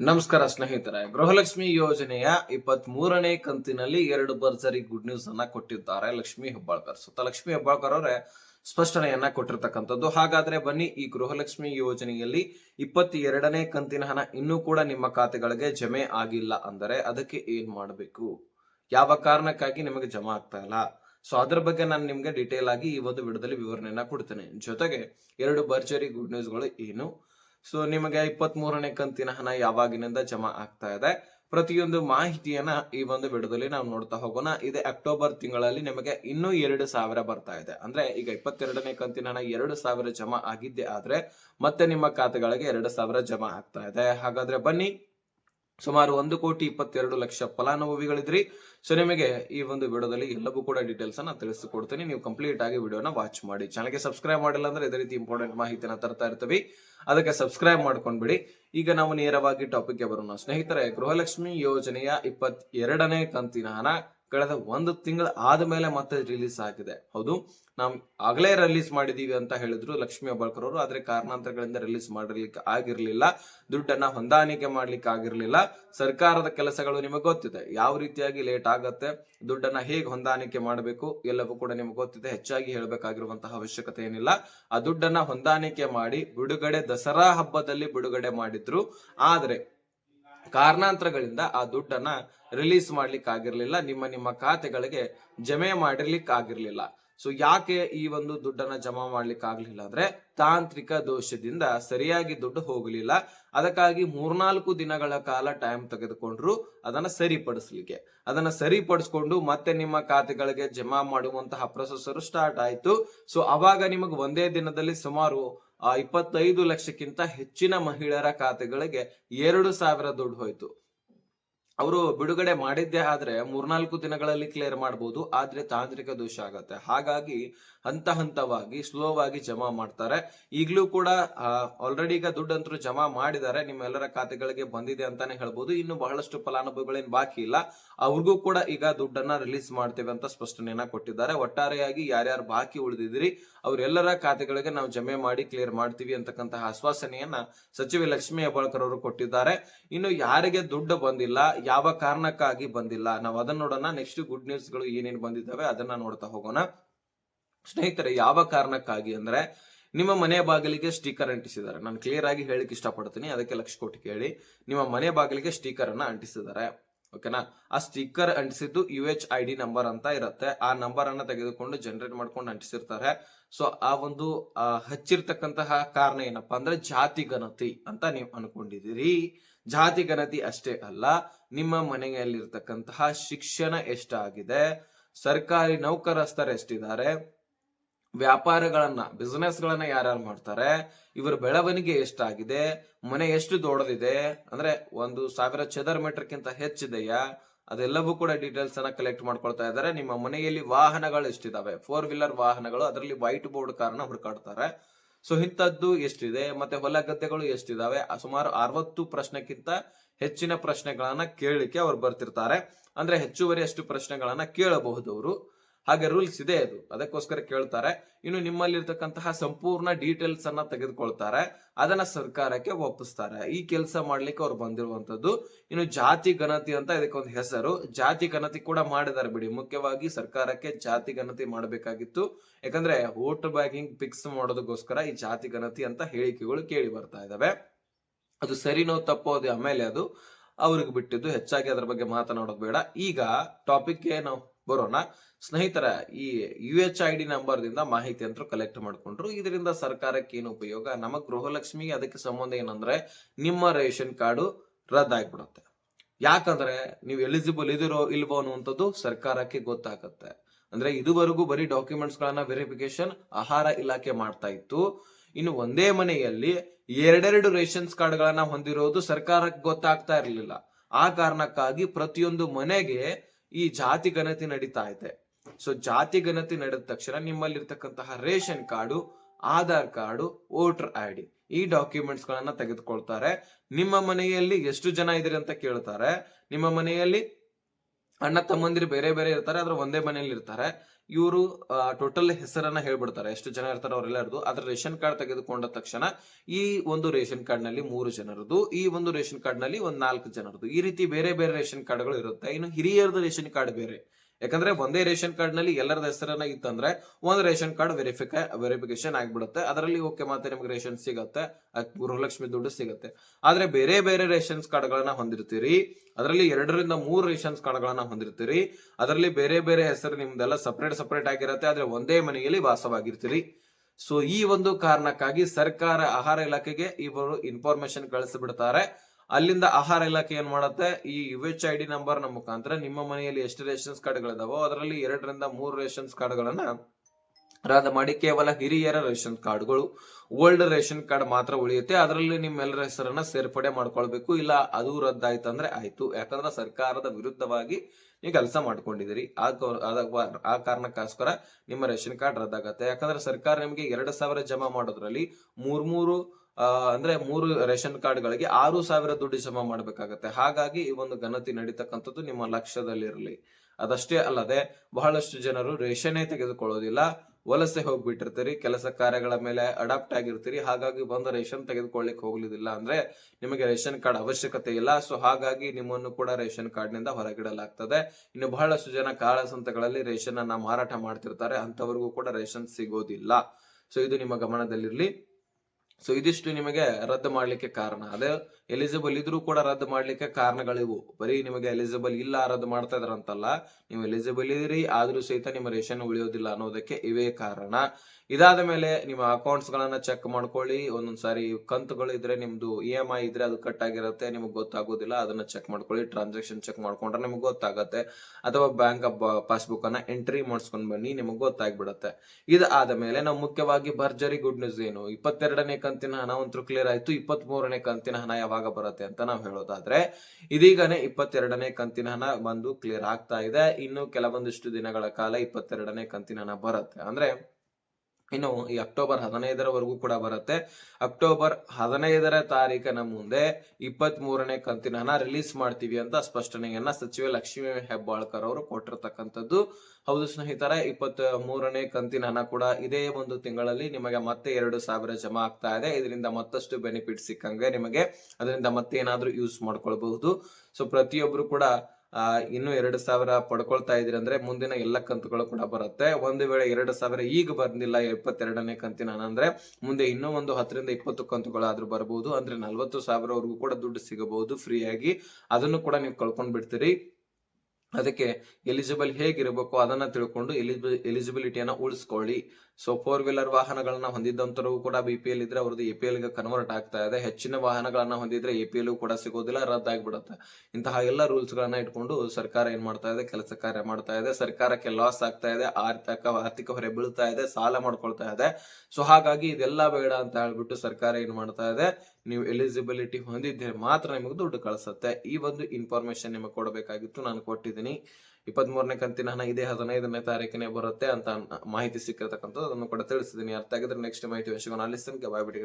ನಮಸ್ಕಾರ ಸ್ನೇಹಿತರೆ, ಗೃಹಲಕ್ಷ್ಮಿ ಯೋಜನೆಯ ಇಪ್ಪತ್ತ್ ಮೂರನೇ ಕಂತಿನಲ್ಲಿ ಎರಡು ಬರ್ಜರಿ ಗುಡ್ ನ್ಯೂಸ್ ಅನ್ನ ಕೊಟ್ಟಿದ್ದಾರೆ ಲಕ್ಷ್ಮಿ ಹೆಬ್ಬಾಳ್ಕರ್. ಸುತ್ತ ಲಕ್ಷ್ಮಿ ಹೆಬ್ಬಾಳ್ಕರ್ ಅವರೇ ಸ್ಪಷ್ಟನೆಯನ್ನ ಕೊಟ್ಟಿರ್ತಕ್ಕಂಥದ್ದು. ಹಾಗಾದ್ರೆ ಬನ್ನಿ ಈ ಗೃಹಲಕ್ಷ್ಮಿ ಯೋಜನೆಯಲ್ಲಿ ಇಪ್ಪತ್ತೆರಡನೇ ಕಂತಿನ ಹಣ ಇನ್ನೂ ಕೂಡ ನಿಮ್ಮ ಖಾತೆಗಳಿಗೆ ಜಮೆ ಆಗಿಲ್ಲ ಅಂದರೆ ಅದಕ್ಕೆ ಏನ್ ಮಾಡಬೇಕು? ಯಾವ ಕಾರಣಕ್ಕಾಗಿ ನಿಮಗೆ ಜಮಾ ಆಗ್ತಾ ಇಲ್ಲ? ಸೊ ಅದ್ರ ಬಗ್ಗೆ ನಾನು ನಿಮ್ಗೆ ಡೀಟೇಲ್ ಆಗಿ ಈ ಒಂದು ವಿಡಿಯೋದಲ್ಲಿ ವಿವರಣೆಯನ್ನ ಕೊಡ್ತೇನೆ. ಜೊತೆಗೆ ಎರಡು ಭರ್ಜರಿ ಗುಡ್ ನ್ಯೂಸ್ಗಳು ಏನು? ಸೊ ನಿಮಗೆ ಇಪ್ಪತ್ತ್ ಮೂರನೇ ಕಂತಿನ ಹಣ ಯಾವಾಗಿನಿಂದ ಜಮಾ ಆಗ್ತಾ ಇದೆ? ಪ್ರತಿಯೊಂದು ಮಾಹಿತಿಯನ್ನ ಈ ಒಂದು ವಿಡಿಯೋದಲ್ಲಿ ನಾವು ನೋಡ್ತಾ ಹೋಗೋಣ. ಇದೆ ಅಕ್ಟೋಬರ್ ತಿಂಗಳಲ್ಲಿ ನಿಮಗೆ ಇನ್ನೂ ಎರಡು ಸಾವಿರ ಬರ್ತಾ ಇದೆ. ಅಂದ್ರೆ ಈಗ ಇಪ್ಪತ್ತೆರಡನೇ ಕಂತಿನ ಹಣ ಎರಡು ಸಾವಿರ ಜಮಾ ಆಗಿದ್ದೆ ಆದ್ರೆ ಮತ್ತೆ ನಿಮ್ಮ ಖಾತೆಗಳಿಗೆ ಎರಡು ಸಾವಿರ ಜಮಾ ಆಗ್ತಾ ಇದೆ. ಹಾಗಾದ್ರೆ ಬನ್ನಿ ಸುಮಾರು ಒಂದು ಕೋಟಿ ಇಪ್ಪತ್ತೆರಡು ಲಕ್ಷ ಫಲಾನುಭವಿಗಳಿದ್ರಿ. ಸೊ ನಿಮಗೆ ಈ ಒಂದು ವಿಡಿಯೋದಲ್ಲಿ ಎಲ್ಲವೂ ಕೂಡ ಡೀಟೇಲ್ಸ್ ಅನ್ನ ತಿಳಿಸಿಕೊಡ್ತೇನೆ. ನೀವು ಕಂಪ್ಲೀಟ್ ಆಗಿ ವಿಡಿಯೋನ ವಾಚ್ ಮಾಡಿ. ಚಾನಲ್ಗೆ ಸಬ್ಸ್ಕ್ರೈಬ್ ಮಾಡಿಲ್ಲ ಅಂದ್ರೆ ಇದೇ ರೀತಿ ಇಂಪಾರ್ಟೆಂಟ್ ಮಾಹಿತಿನ ತರ್ತಾ ಇರ್ತೀವಿ. ಅದಕ್ಕೆ ಸಬ್ಸ್ಕ್ರೈಬ್ ಮಾಡ್ಕೊಂಡ್ಬಿಡಿ. ಈಗ ನಾವು ನೇರವಾಗಿ ಟಾಪಿಕ್ಗೆ ಬರೋಣ. ಸ್ನೇಹಿತರೆ, ಗೃಹಲಕ್ಷ್ಮಿ ಯೋಜನೆಯ ಇಪ್ಪತ್ತೆರಡನೇ ಕಂತಿನ ಹಣ ಕಳೆದ ಒಂದು ತಿಂಗಳ ಆದ್ಮೇಲೆ ಮತ್ತೆ ರಿಲೀಸ್ ಆಗಿದೆ. ಹೌದು, ನಾವು ಆಗಲೇ ರಿಲೀಸ್ ಮಾಡಿದೀವಿ ಅಂತ ಹೇಳಿದ್ರು ಲಕ್ಷ್ಮಿ ಅಬ್ಬಾಳ್ಕರ್ ಅವರು, ಆದ್ರೆ ಕಾರಣಾಂತರಗಳಿಂದ ರಿಲೀಸ್ ಮಾಡಿರ್ಲಿಕ್ಕೆ ಆಗಿರ್ಲಿಲ್ಲ, ದುಡ್ಡನ್ನ ಹೊಂದಾಣಿಕೆ ಮಾಡ್ಲಿಕ್ಕೆ ಆಗಿರ್ಲಿಲ್ಲ. ಸರ್ಕಾರದ ಕೆಲಸಗಳು ನಿಮಗೆ ಗೊತ್ತಿದೆ, ಯಾವ ರೀತಿಯಾಗಿ ಲೇಟ್ ಆಗತ್ತೆ, ದುಡ್ಡನ್ನ ಹೇಗೆ ಹೊಂದಾಣಿಕೆ ಮಾಡಬೇಕು, ಎಲ್ಲವೂ ಕೂಡ ನಿಮಗೆ ಗೊತ್ತಿದೆ, ಹೆಚ್ಚಾಗಿ ಹೇಳಬೇಕಾಗಿರುವಂತಹ ಅವಶ್ಯಕತೆ ಏನಿಲ್ಲ. ಆ ದುಡ್ಡನ್ನ ಹೊಂದಾಣಿಕೆ ಮಾಡಿ ಬಿಡುಗಡೆ ದಸರಾ ಹಬ್ಬದಲ್ಲಿ ಬಿಡುಗಡೆ ಮಾಡಿದ್ರು. ಆದ್ರೆ ಕಾರಣಾಂತರಗಳಿಂದ ಆ ದುಡ್ಡನ್ನ ರಿಲೀಸ್ ಮಾಡ್ಲಿಕ್ಕೆ ಆಗಿರ್ಲಿಲ್ಲ ನಿಮ್ಮ ನಿಮ್ಮ ಖಾತೆಗಳಿಗೆ ಜಮೆ ಮಾಡಿರ್ಲಿಕ್ಕೆ ಆಗಿರ್ಲಿಲ್ಲ ಸೊ ಯಾಕೆ ಈ ಒಂದು ದುಡ್ಡನ್ನ ಜಮಾ ಮಾಡ್ಲಿಕ್ಕೆ ಆಗ್ಲಿಲ್ಲ ಅಂದ್ರೆ, ತಾಂತ್ರಿಕ ದೋಷದಿಂದ ಸರಿಯಾಗಿ ದುಡ್ಡು ಹೋಗಲಿಲ್ಲ. ಅದಕ್ಕಾಗಿ ಮೂರ್ನಾಲ್ಕು ದಿನಗಳ ಕಾಲ ಟೈಮ್ ತೆಗೆದುಕೊಂಡ್ರು, ಅದನ್ನ ಸರಿಪಡಿಸ್ಲಿಕ್ಕೆ. ಅದನ್ನ ಸರಿಪಡಿಸ್ಕೊಂಡು ಮತ್ತೆ ನಿಮ್ಮ ಖಾತೆಗಳಿಗೆ ಜಮಾ ಮಾಡುವಂತಹ ಪ್ರೊಸೆಸರು ಸ್ಟಾರ್ಟ್ ಆಯ್ತು. ಸೊ ಅವಾಗ ನಿಮಗೆ ಒಂದೇ ದಿನದಲ್ಲಿ ಸುಮಾರು ಇಪ್ಪತ್ತೈದು ಲಕ್ಷಕ್ಕಿಂತ ಹೆಚ್ಚಿನ ಮಹಿಳೆಯರ ಖಾತೆಗಳಿಗೆ ಎರಡು ಸಾವಿರ ದುಡ್ಡು ಹೋಯ್ತು. ಅವರು ಬಿಡುಗಡೆ ಮಾಡಿದ್ದೆ ಆದ್ರೆ ಮೂರ್ನಾಲ್ಕು ದಿನಗಳಲ್ಲಿ ಕ್ಲಿಯರ್ ಮಾಡಬಹುದು ಆದ್ರೆ ತಾಂತ್ರಿಕ ದೋಷ ಆಗತ್ತೆ. ಹಾಗಾಗಿ ಹಂತ ಹಂತವಾಗಿ, ಸ್ಲೋವಾಗಿ ಜಮಾ ಮಾಡ್ತಾರೆ. ಈಗಲೂ ಕೂಡ ಆಲ್ರೆಡಿ ಈಗ ದುಡ್ಡಂತರೂ ಜಮಾ ಮಾಡಿದ್ದಾರೆ. ನಿಮ್ಮೆಲ್ಲರ ಖಾತೆಗಳಿಗೆ ಬಂದಿದೆ ಅಂತಾನೆ ಹೇಳ್ಬೋದು. ಇನ್ನು ಬಹಳಷ್ಟು ಫಲಾನುಭವಿಗಳೇನ್ ಬಾಕಿ ಇಲ್ಲ. ಅವ್ರಿಗೂ ಕೂಡ ಈಗ ದುಡ್ಡನ್ನ ರಿಲೀಸ್ ಮಾಡ್ತೇವೆ ಅಂತ ಸ್ಪಷ್ಟನೆಯನ್ನ ಕೊಟ್ಟಿದ್ದಾರೆ. ಒಟ್ಟಾರೆಯಾಗಿ ಯಾರ್ಯಾರು ಬಾಕಿ ಉಳಿದಿದ್ರಿ ಅವರೆಲ್ಲರ ಖಾತೆಗಳಿಗೆ ನಾವು ಜಮೆ ಮಾಡಿ ಕ್ಲಿಯರ್ ಮಾಡ್ತೀವಿ ಅಂತಕ್ಕಂತಹ ಆಶ್ವಾಸನೆಯನ್ನ ಸಚಿವೆ ಲಕ್ಷ್ಮೀ ಹೆಬ್ಬಾಳ್ಕರ್ ಅವರು ಕೊಟ್ಟಿದ್ದಾರೆ. ಇನ್ನು ಯಾರಿಗೆ ದುಡ್ಡು ಬಂದಿಲ್ಲ ಯಾವ ಕಾರಣಕ್ಕಾಗಿ ಬಂದಿಲ್ಲ? ನಾವು ಅದನ್ನ ನೋಡೋಣ. ನೆಕ್ಸ್ಟ್ ಗುಡ್ ನ್ಯೂಸ್ಗಳು ಏನೇನು ಬಂದಿದ್ದಾವೆ ಅದನ್ನ ನೋಡ್ತಾ ಹೋಗೋಣ. ಸ್ನೇಹಿತರೆ, ಯಾವ ಕಾರಣಕ್ಕಾಗಿ ಅಂದ್ರೆ, ನಿಮ್ಮ ಮನೆ ಬಾಗಿಲಿಗೆ ಸ್ಟಿಕರ್ ಅಂಟಿಸಿದ್ದಾರೆ. ನಾನು ಕ್ಲಿಯರ್ ಆಗಿ ಹೇಳಿಕ್ ಇಷ್ಟಪಡ್ತೀನಿ. ಅದಕ್ಕೆ ಲಕ್ಷ ಕೊಟ್ಟು ಕೇಳಿ. ನಿಮ್ಮ ಮನೆ ಬಾಗಿಲಿಗೆ ಸ್ಟಿಕರ್ ಅನ್ನ ಅಂಟಿಸಿದ್ದಾರೆ. ಓಕೆನಾ ಆ sticker ಅಂಟಿಸಿದ್ದು U H I D number ಅಂತ ಇರುತ್ತೆ. ಆ ನಂಬರ್ ಅನ್ನ ತೆಗೆದುಕೊಂಡು ಜನರೇಟ್ ಮಾಡ್ಕೊಂಡು ಅಂಟಿಸಿರ್ತಾರೆ. ಸೊ ಆ ಒಂದು ಹಚ್ಚಿರ್ತಕ್ಕಂತಹ ಕಾರಣ ಏನಪ್ಪಾ ಅಂದ್ರೆ ಜಾತಿ ಗಣತಿ ಅಂತ ನೀವು ಅನ್ಕೊಂಡಿದ್ದೀರಿ. ಜಾತಿ ಗಣತಿ ಅಷ್ಟೇ ಅಲ್ಲ, ನಿಮ್ಮ ಮನೆಯಲ್ಲಿರ್ತಕ್ಕಂತಹ ಶಿಕ್ಷಣ ಎಷ್ಟಾಗಿದೆ, ಸರ್ಕಾರಿ ನೌಕರಸ್ಥರು ಎಷ್ಟಿದ್ದಾರೆ, ವ್ಯಾಪಾರಗಳನ್ನ ಬಿಸ್ನೆಸ್ ಗಳನ್ನ ಯಾರ್ಯಾರು ಮಾಡ್ತಾರೆ, ಇವರ ಬೆಳವಣಿಗೆ ಎಷ್ಟಾಗಿದೆ, ಮನೆ ಎಷ್ಟು ದೊಡ್ಡದಿದೆ, ಅಂದ್ರೆ ಒಂದು ಸಾವಿರ ಚದರ್ ಮೀಟರ್ಗಿಂತ ಹೆಚ್ಚಿದೆಯಾ, ಅದೆಲ್ಲವೂ ಕೂಡ ಡೀಟೇಲ್ಸ್ ಅನ್ನ ಕಲೆಕ್ಟ್ ಮಾಡ್ಕೊಳ್ತಾ ಇದ್ದಾರೆ. ನಿಮ್ಮ ಮನೆಯಲ್ಲಿ ವಾಹನಗಳು ಎಷ್ಟಿದಾವೆ? ಫೋರ್ ವೀಲರ್ ವಾಹನಗಳು, ಅದರಲ್ಲಿ ವೈಟ್ ಬೋರ್ಡ್ ಕಾರಣ ಹುಡುಕಾಡ್ತಾರೆ. ಸೊ ಇಂಥದ್ದು ಎಷ್ಟಿದೆ? ಮತ್ತೆ ಹೊಲ ಗದ್ದೆಗಳು ಎಷ್ಟಿದಾವೆ? ಸುಮಾರು ಅರವತ್ತು ಪ್ರಶ್ನೆಕ್ಕಿಂತ ಹೆಚ್ಚಿನ ಪ್ರಶ್ನೆಗಳನ್ನ ಕೇಳಲಿಕ್ಕೆ ಅವ್ರು ಬರ್ತಿರ್ತಾರೆ. ಅಂದ್ರೆ ಹೆಚ್ಚುವರಿ ಅಷ್ಟು ಪ್ರಶ್ನೆಗಳನ್ನ ಕೇಳಬಹುದು ಅವರು. ಹಾಗೆ ರೂಲ್ಸ್ ಇದೆ ಅದು. ಅದಕ್ಕೋಸ್ಕರ ಕೇಳ್ತಾರೆ. ಇನ್ನು ನಿಮ್ಮಲ್ಲಿರ್ತಕ್ಕಂತಹ ಸಂಪೂರ್ಣ ಡೀಟೇಲ್ಸ್ ಅನ್ನ ತೆಗೆದುಕೊಳ್ತಾರೆ. ಅದನ್ನ ಸರ್ಕಾರಕ್ಕೆ ಒಪ್ಪಿಸ್ತಾರೆ. ಈ ಕೆಲಸ ಮಾಡ್ಲಿಕ್ಕೆ ಅವ್ರು ಬಂದಿರುವಂತದ್ದು. ಇನ್ನು ಜಾತಿ ಗಣತಿ ಅಂತ ಇದಕ್ಕೆ ಒಂದು ಹೆಸರು. ಜಾತಿ ಗಣತಿ ಕೂಡ ಮಾಡಿದ್ದಾರೆ ಬಿಡಿ. ಮುಖ್ಯವಾಗಿ ಸರ್ಕಾರಕ್ಕೆ ಜಾತಿ ಗಣತಿ ಮಾಡಬೇಕಾಗಿತ್ತು. ಯಾಕಂದ್ರೆ ವೋಟ್ ಬ್ಯಾಂಕಿಂಗ್ ಫಿಕ್ಸ್ ಮಾಡೋದಕ್ಕೋಸ್ಕರ ಈ ಜಾತಿ ಗಣತಿ ಅಂತ ಹೇಳಿಕೆಗಳು ಕೇಳಿ ಬರ್ತಾ ಇದಾವೆ. ಅದು ಸರಿನೋ ತಪ್ಪೋ ಅದು ಆಮೇಲೆ ಅದು ಅವ್ರಿಗೆ ಬಿಟ್ಟಿದ್ದು. ಹೆಚ್ಚಾಗಿ ಅದ್ರ ಬಗ್ಗೆ ಮಾತನಾಡೋದು ಬೇಡ. ಈಗ ಟಾಪಿಕ್ ನಾವು ಬರೋಣ ಸ್ನೇಹಿತರ, ಈ ಯು ಎಚ್ ಐ ಡಿ ನಂಬರ್ದಿಂದ ಮಾಹಿತಿ ಅಂತ ಕಲೆಕ್ಟ್ ಮಾಡ್ಕೊಂಡ್ರು. ಇದರಿಂದ ಸರ್ಕಾರಕ್ಕೆ ಏನು ಉಪಯೋಗ? ನಮ್ಮ ಗೃಹಲಕ್ಷ್ಮಿ ಅದಕ್ಕೆ ಸಂಬಂಧ ಏನಂದ್ರೆ, ನಿಮ್ಮ ರೇಷನ್ ಕಾರ್ಡು ರದ್ದಾಗ್ಬಿಡುತ್ತೆ. ಯಾಕಂದ್ರೆ, ನೀವು ಎಲಿಜಿಬಲ್ ಇದಿರೋ ಇಲ್ವೋ ಅನ್ನುವಂಥದ್ದು ಸರ್ಕಾರಕ್ಕೆ ಗೊತ್ತಾಗತ್ತೆ. ಅಂದ್ರೆ ಇದುವರೆಗೂ ಬರೀ ಡಾಕ್ಯುಮೆಂಟ್ಸ್ ಗಳನ್ನ ವೆರಿಫಿಕೇಶನ್ ಆಹಾರ ಇಲಾಖೆ ಮಾಡ್ತಾ ಇತ್ತು. ಇನ್ನು ಒಂದೇ ಮನೆಯಲ್ಲಿ ಎರಡೆರಡು ರೇಷನ್ಸ್ ಕಾರ್ಡ್ ಗಳನ್ನ ಹೊಂದಿರೋದು ಸರ್ಕಾರಕ್ಕೆ ಗೊತ್ತಾಗ್ತಾ ಇರಲಿಲ್ಲ. ಆ ಕಾರಣಕ್ಕಾಗಿ ಪ್ರತಿಯೊಂದು ಮನೆಗೆ ಈ ಜಾತಿ ಗಣತಿ ನಡೀತಾ ಇದೆ. ಸೊ ಜಾತಿ ಗಣತಿ ನಡೆದ ತಕ್ಷಣ ನಿಮ್ಮಲ್ಲಿರ್ತಕ್ಕಂತಹ ration card, Aadhaar card, voter I D ಈ ಡಾಕ್ಯುಮೆಂಟ್ಸ್ ಗಳನ್ನ ತೆಗೆದುಕೊಳ್ತಾರೆ. ನಿಮ್ಮ ಮನೆಯಲ್ಲಿ ಎಷ್ಟು ಜನ ಇದ್ರಿ ಅಂತ ಕೇಳ್ತಾರೆ. ನಿಮ್ಮ ಮನೆಯಲ್ಲಿ ಅಣ್ಣ ತಮ್ಮಂದಿರು ಬೇರೆ ಬೇರೆ ಇರ್ತಾರೆ, ಆದ್ರೆ ಒಂದೇ ಮನೆಯಲ್ಲಿ ಇರ್ತಾರೆ ಇವರು ಟೋಟಲ್ ಹೆಸರನ್ನ ಹೇಳ್ಬಿಡ್ತಾರೆ. ಎಷ್ಟು ಜನ ಇರ್ತಾರೆ ಅವರೆಲ್ಲರದು ಅದ್ರ ರೇಷನ್ ಕಾರ್ಡ್ ತೆಗೆದುಕೊಂಡ ತಕ್ಷಣ ಈ ಒಂದು ರೇಷನ್ ಕಾರ್ಡ್ನಲ್ಲಿ ಮೂರು ಜನರದು ಈ ಒಂದು ರೇಷನ್ ಕಾರ್ಡ್ನಲ್ಲಿ ಒಂದ್ ನಾಲ್ಕು ಜನರದು ಈ ರೀತಿ ಬೇರೆ ಬೇರೆ ರೇಷನ್ ಕಾರ್ಡ್ಗಳು ಇರುತ್ತೆ. ಇನ್ನು ಹಿರಿಯರದು ರೇಷನ್ ಕಾರ್ಡ್ ಬೇರೆ. ಯಾಕಂದ್ರೆ ಒಂದೇ ರೇಷನ್ ಕಾರ್ಡ್ನಲ್ಲಿ ಎಲ್ಲರದ ಹೆಸರನ್ನ ಇತ್ತಂದ್ರೆ ಒಂದ್ ರೇಷನ್ ಕಾರ್ಡ್ ವೆರಿಫಿಕೈ ವೆರಿಫಿಕೇಶನ್ ಆಗ್ಬಿಡುತ್ತೆ. ಅದರಲ್ಲಿ ಓಕೆ ಮಾತ್ರ ನಿಮ್ಗೆ ರೇಷನ್ ಸಿಗತ್ತೆ ಗೃಹಲಕ್ಷ್ಮಿ ದುಡ್ಡು ಸಿಗತ್ತೆ. ಆದ್ರೆ ಬೇರೆ ಬೇರೆ ರೇಷನ್ಸ್ ಕಾರ್ಡ್ಗಳನ್ನ ಹೊಂದಿರ್ತೀರಿ, ಅದರಲ್ಲಿ ಎರಡರಿಂದ ಮೂರು ರೇಷನ್ಸ್ ಕಾರ್ಡ್ಗಳನ್ನ ಹೊಂದಿರ್ತೀರಿ, ಅದರಲ್ಲಿ ಬೇರೆ ಬೇರೆ ಹೆಸರು ನಿಮ್ದೆಲ್ಲ ಸಪರೇಟ್ ಸಪರೇಟ್ ಆಗಿರತ್ತೆ, ಆದ್ರೆ ಒಂದೇ ಮನೆಯಲ್ಲಿ ವಾಸವಾಗಿರ್ತೀರಿ. ಸೊ ಈ ಒಂದು ಕಾರಣಕ್ಕಾಗಿ ಸರ್ಕಾರ ಆಹಾರ ಇಲಾಖೆಗೆ ಇವರು ಇನ್ಫಾರ್ಮೇಶನ್ ಕಳಿಸಿಬಿಡ್ತಾರೆ. ಅಲ್ಲಿಂದ ಆಹಾರ ಇಲಾಖೆ ಏನ್ ಮಾಡುತ್ತೆ? ಈ ಯು ಎಚ್ ಐ ಡಿ ನಂಬರ್ನ ಮುಖಾಂತರ ನಿಮ್ಮ ಮನೆಯಲ್ಲಿ ಎಷ್ಟು ರೇಷನ್ಸ್ ಕಾರ್ಡ್ಗಳಿದಾವೋ ಅದರಲ್ಲಿ ಎರಡರಿಂದ ಮೂರು ರೇಷನ್ಸ್ ಕಾರ್ಡ್ಗಳನ್ನ ರದ್ದು ಮಾಡಿ. ಕೇವಲ ಹಿರಿಯರ ರೇಷನ್ ಕಾರ್ಡ್ಗಳು, ಓಲ್ಡ್ ರೇಷನ್ ಕಾರ್ಡ್ ಮಾತ್ರ ಉಳಿಯುತ್ತೆ. ಅದರಲ್ಲಿ ನಿಮ್ಮೆಲ್ಲರ ಹೆಸರನ್ನ ಸೇರ್ಪಡೆ ಮಾಡ್ಕೊಳ್ಬೇಕು. ಇಲ್ಲ, ಅದು ರದ್ದಾಯ್ತು ಅಂದ್ರೆ ಆಯ್ತು. ಯಾಕಂದ್ರೆ ಸರ್ಕಾರದ ವಿರುದ್ಧವಾಗಿ ನೀವು ಕೆಲಸ ಮಾಡ್ಕೊಂಡಿದ್ದೀರಿ. ಆ ಆ ಕಾರಣಕ್ಕೋಸ್ಕರ ನಿಮ್ಮ ರೇಷನ್ ಕಾರ್ಡ್ ರದ್ದಾಗತ್ತೆ. ಯಾಕಂದ್ರೆ ಸರ್ಕಾರ ನಿಮಗೆ ಎರಡು ಸಾವಿರ ಜಮಾ ಮಾಡೋದ್ರಲ್ಲಿ ಮೂರ್ ಮೂರು ಅಂದ್ರೆ ಮೂರು ರೇಷನ್ ಕಾರ್ಡ್ಗಳಿಗೆ ಆರು ಸಾವಿರ ದುಡ್ಡು ಜಮಾ ಮಾಡಬೇಕಾಗತ್ತೆ. ಹಾಗಾಗಿ ಈ ಒಂದು ಗಣತಿ ನಡೀತಕ್ಕಂಥದ್ದು ನಿಮ್ಮ ಲಕ್ಷ್ಯದಲ್ಲಿರಲಿ. ಅದಷ್ಟೇ ಅಲ್ಲದೆ ಬಹಳಷ್ಟು ಜನರು ರೇಷನ್ನೇ ತೆಗೆದುಕೊಳ್ಳೋದಿಲ್ಲ. ವಲಸೆ ಹೋಗ್ಬಿಟ್ಟಿರ್ತೀರಿ, ಕೆಲಸ ಕಾರ್ಯಗಳ ಮೇಲೆ ಅಡಾಪ್ಟ್ ಆಗಿರ್ತೀರಿ. ಹಾಗಾಗಿ ಬಂದು ರೇಷನ್ ತೆಗೆದುಕೊಳ್ಳಿಕ್ ಹೋಗ್ಲಿದಿಲ್ಲ ಅಂದ್ರೆ ನಿಮಗೆ ರೇಷನ್ ಕಾರ್ಡ್ ಅವಶ್ಯಕತೆ ಇಲ್ಲ. ಸೊ ಹಾಗಾಗಿ ನಿಮ್ಮನ್ನು ಕೂಡ ರೇಷನ್ ಕಾರ್ಡ್ನಿಂದ ಹೊರಗಿಡಲಾಗ್ತದೆ. ಇನ್ನು ಬಹಳಷ್ಟು ಜನ ಕಾಳಸಂತೆಗಳಲ್ಲಿ ರೇಷನ್ ಅನ್ನ ಮಾರಾಟ ಮಾಡ್ತಿರ್ತಾರೆ. ಅಂತವರಿಗೂ ಕೂಡ ರೇಷನ್ ಸಿಗೋದಿಲ್ಲ. ಸೊ ಇದು ನಿಮ್ಮ ಗಮನದಲ್ಲಿರ್ಲಿ. ಸೊ ಇದಿಷ್ಟು ನಿಮಗೆ ರದ್ದು ಮಾಡ್ಲಿಕ್ಕೆ ಕಾರಣ. ಅದೇ ಎಲಿಜಿಬಲ್ ಇದ್ರೂ ಕೂಡ ರದ್ದು ಮಾಡ್ಲಿಕ್ಕೆ ಕಾರಣಗಳಿವು. ಬರೀ ನಿಮಗೆ ಎಲಿಜಿಬಲ್ ಇಲ್ಲ ರದ್ದು ಮಾಡ್ತಾ ಇದಾರಂತಲ್ಲ ನೀವು ಎಲಿಜಿಬಲ್ ಇದ್ರಿ ಆದ್ರೂ ಸಹಿತ ನಿಮ್ಮ ರೇಷನ್ ಉಳಿಯೋದಿಲ್ಲ ಅನ್ನೋದಕ್ಕೆ ಇವೇ ಕಾರಣ. ಇದಾದ ಮೇಲೆ ನಿಮ್ಮ ಅಕೌಂಟ್ಸ್ ಗಳನ್ನ ಚೆಕ್ ಮಾಡ್ಕೊಳ್ಳಿ. ಒಂದೊಂದ್ಸಾರಿ ಕಂತುಗಳು ಇದ್ರೆ ನಿಮ್ದು ಇ ಎಂ ಐ ಇದ್ರೆ ಅದು ಕಟ್ ಆಗಿರುತ್ತೆ, ನಿಮ್ಗೆ ಗೊತ್ತಾಗೋದಿಲ್ಲ, ಅದನ್ನ ಚೆಕ್ ಮಾಡ್ಕೊಳ್ಳಿ. ಟ್ರಾನ್ಸಾಕ್ಷನ್ ಚೆಕ್ ಮಾಡ್ಕೊಂಡ್ರೆ ನಿಮ್ಗೆ ಗೊತ್ತಾಗತ್ತೆ. ಅಥವಾ ಬ್ಯಾಂಕ್ ಪಾಸ್ಬುಕ್ ಅನ್ನ ಎಂಟ್ರಿ ಮಾಡಿಸ್ಕೊಂಡ್ ಬನ್ನಿ, ನಿಮಗೆ ಗೊತ್ತಾಗ್ಬಿಡತ್ತೆ. ಇದಾದ ಮೇಲೆ ನಾವು ಮುಖ್ಯವಾಗಿ ಭರ್ಜರಿ ಗುಡ್ ನ್ಯೂಸ್ ಏನು? ಇಪ್ಪತ್ತೆರಡನೇ ಕಂತಿನ ಹಣ ಕ್ಲಿಯರ್ ಆಯ್ತು. ಇಪ್ಪತ್ತ್ ಮೂರನೇ ಕಂತಿನ ಹಣ ಯಾವಾಗ ಬರುತ್ತೆ ಅಂತ ನಾವು ಹೇಳೋದಾದ್ರೆ, ಇದೀಗನೇ ಇಪ್ಪತ್ತೆರಡನೇ ಕಂತಿನ ಹಣ ಬಂದು ಕ್ಲಿಯರ್ ಆಗ್ತಾ ಇದೆ. ಇನ್ನು ಕೆಲವೊಂದಿಷ್ಟು ದಿನಗಳ ಕಾಲ ಇಪ್ಪತ್ತೆರಡನೇ ಕಂತಿನ ಹಣ ಬರುತ್ತೆ. ಅಂದ್ರೆ ಇನ್ನು ಈ ಅಕ್ಟೋಬರ್ ಹದಿನೈದರವರೆಗೂ ಕೂಡ ಬರುತ್ತೆ. ಅಕ್ಟೋಬರ್ ಹದಿನೈದರ ತಾರೀಕಿನ ಮುಂದೆ ಇಪ್ಪತ್ತ್ ಮೂರನೇ ಕಂತಿನ ಹಣ ರಿಲೀಸ್ ಮಾಡ್ತೀವಿ ಅಂತ ಸ್ಪಷ್ಟನೆಯನ್ನ ಸಚಿವೆ ಲಕ್ಷ್ಮೀ ಹೆಬ್ಬಾಳ್ಕರ್ ಅವರು ಕೊಟ್ಟಿರತಕ್ಕಂಥದ್ದು. ಹೌದು ಸ್ನೇಹಿತರೆ ಇಪ್ಪತ್ತ್ ಮೂರನೇ ಕಂತಿನ ಹಣ ಕೂಡ ಇದೇ ಒಂದು ತಿಂಗಳಲ್ಲಿ ನಿಮಗೆ ಮತ್ತೆ ಎರಡು ಸಾವಿರ ಜಮಾ ಆಗ್ತಾ ಇದೆ. ಇದರಿಂದ ಮತ್ತಷ್ಟು ಬೆನಿಫಿಟ್ ಸಿಕ್ಕಂಗೆ ನಿಮಗೆ. ಅದರಿಂದ ಮತ್ತೆ ಏನಾದ್ರೂ ಯೂಸ್ ಮಾಡ್ಕೊಳ್ಬಹುದು. ಸೊ ಪ್ರತಿಯೊಬ್ರು ಕೂಡ ಇನ್ನು ಎರಡು ಸಾವಿರ ಪಡ್ಕೊಳ್ತಾ ಇದ್ರಿ ಅಂದ್ರೆ ಮುಂದಿನ ಎಲ್ಲ ಕಂತುಗಳು ಕೂಡ ಬರುತ್ತೆ. ಒಂದು ವೇಳೆ ಎರಡು ಸಾವಿರ ಈಗ ಬಂದಿಲ್ಲ, ಇಪ್ಪತ್ತೆರಡನೇ ಕಂತಿನ ಅಂದ್ರೆ ಮುಂದೆ ಇನ್ನೂ ಒಂದು ಹತ್ತರಿಂದ ಇಪ್ಪತ್ತು ಕಂತುಗಳಾದ್ರೂ ಬರಬಹುದು ಅಂದ್ರೆ ನಲ್ವತ್ತು ಸಾವಿರವರೆಗೂ ಕೂಡ ದುಡ್ಡು ಸಿಗಬಹುದು ಫ್ರೀ ಆಗಿ. ಅದನ್ನು ಕೂಡ ನೀವು ಕಳ್ಕೊಂಡ್ ಬಿಡ್ತೀರಿ. ಅದಕ್ಕೆ ಎಲಿಜಿಬಲ್ ಹೇಗಿರಬೇಕು ಅದನ್ನ ತಿಳ್ಕೊಂಡು ಎಲಿಜಿಬಲ್ ಎಲಿಜಿಬಿಲಿಟಿಯನ್ನ ಉಳಿಸ್ಕೊಳ್ಳಿ. ಸೊ ಫೋರ್ ವೀಲರ್ ವಾಹನಗಳನ್ನ ಹೊಂದಿದ್ದಂತರೂ ಕೂಡ ಬಿ ಪಿ ಎಲ್ ಇದ್ರೆ ಅವ್ರದ್ದು ಎ ಪಿ ಎಲ್ಗೆ ಕನ್ವರ್ಟ್ ಆಗ್ತಾ ಇದೆ. ಹೆಚ್ಚಿನ ವಾಹನಗಳನ್ನ ಹೊಂದಿದ್ರೆ ಎ ಪಿ ಎಲ್ ಕೂಡ ಸಿಗೋದಿಲ್ಲ, ರದ್ದಾಗ್ಬಿಡುತ್ತೆ. ಇಂತಹ ಎಲ್ಲ ರೂಲ್ಸ್ ಗಳನ್ನ ಇಟ್ಕೊಂಡು ಸರ್ಕಾರ ಏನ್ ಮಾಡ್ತಾ ಇದೆ? ಕೆಲಸ ಕಾರ್ಯ ಮಾಡ್ತಾ ಇದೆ. ಸರ್ಕಾರಕ್ಕೆ ಲಾಸ್ ಆಗ್ತಾ ಇದೆ, ಆರ್ಥಿಕ ಆರ್ಥಿಕ ಹೊರೆ ಬೀಳ್ತಾ ಇದೆ, ಸಾಲ ಮಾಡ್ಕೊಳ್ತಾ ಇದೆ. ಸೊ ಹಾಗಾಗಿ ಇದೆಲ್ಲ ಬೇಡ ಅಂತ ಹೇಳ್ಬಿಟ್ಟು ಸರ್ಕಾರ ಏನ್ ಮಾಡ್ತಾ ಇದೆ? ನೀವು ಎಲಿಜಿಬಿಲಿಟಿ ಹೊಂದಿದ್ರೆ ಮಾತ್ರ ನಿಮಗೆ ದುಡ್ಡು ಕಳಿಸುತ್ತೆ. ಈ ಒಂದು ಇನ್ಫಾರ್ಮೇಶನ್ ನಿಮಗೆ ಕೊಡಬೇಕಾಗಿತ್ತು. ನಾನು ಕೊಟ್ಟಿದ್ದೀನಿ. ಇಪ್ಪತ್ತ್ ಮೂರನೇ ಕಂತಿನ ಹಣ ಇದೇ ಹದಿನೈದನೇ ತಾರೀಕಿನೇ ಬರುತ್ತೆ ಅಂತ ಮಾಹಿತಿ ಸಿಕ್ಕಿರ್ತಕ್ಕಂಥದ್ದು ಅದನ್ನು ಕೂಡ ತಿಳಿಸಿದ್ದೀನಿ. ಅರ್ಥ ಆಗಿದ್ರೆ ನೆಕ್ಸ್ಟ್ ಮಾಹಿತಿ ಸಿಗೋಣ ಅಲ್ಲಿ ಬಾಯ್ ಬಿಡಿ